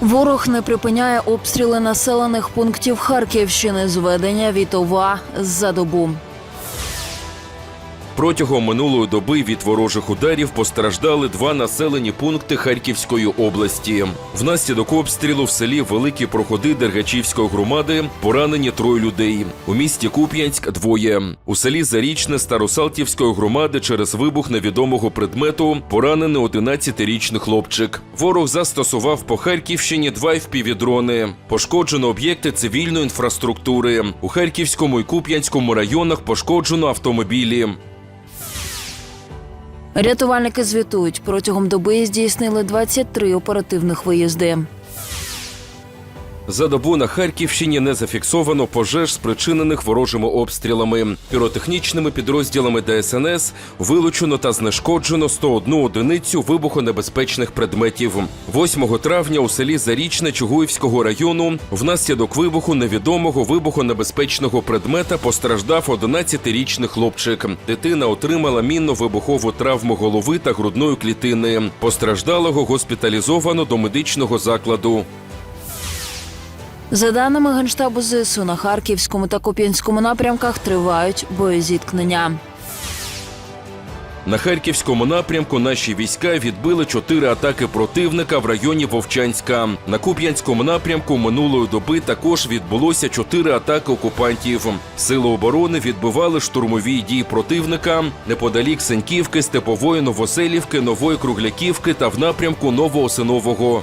Ворог не припиняє обстріли населених пунктів Харківщини. Зведення Вітова за добу. Протягом минулої доби від ворожих ударів постраждали два населені пункти Харківської області. Внаслідок обстрілу в селі Великі Проходи Дергачівської громади поранені троє людей. У місті Куп'янськ двоє. У селі Зарічне Старосалтівської громади через вибух невідомого предмету поранений 11-річний хлопчик. Ворог застосував по Харківщині два впівдрони. Пошкоджено об'єкти цивільної інфраструктури. У Харківському і Куп'янському районах пошкоджено автомобілі. Рятувальники звітують, протягом доби здійснили 23 оперативних виїзди. За добу на Харківщині не зафіксовано пожеж, спричинених ворожими обстрілами. Піротехнічними підрозділами ДСНС вилучено та знешкоджено 101 одиницю вибухонебезпечних предметів. 8 травня у селі Зарічне Чугуївського району внаслідок вибуху невідомого вибухонебезпечного предмета постраждав 11-річний хлопчик. Дитина отримала мінно-вибухову травму голови та грудної клітини. Постраждалого госпіталізовано до медичного закладу. За даними Генштабу ЗСУ, на Харківському та Куп'янському напрямках тривають боєзіткнення. На харківському напрямку наші війська відбили чотири атаки противника в районі Вовчанська. На Куп'янському напрямку минулої доби також відбулося чотири атаки окупантів. Сили оборони відбивали штурмові дії противника неподалік Сеньківки, Степової Новоселівки, Нової Кругляківки та в напрямку Новоосинового.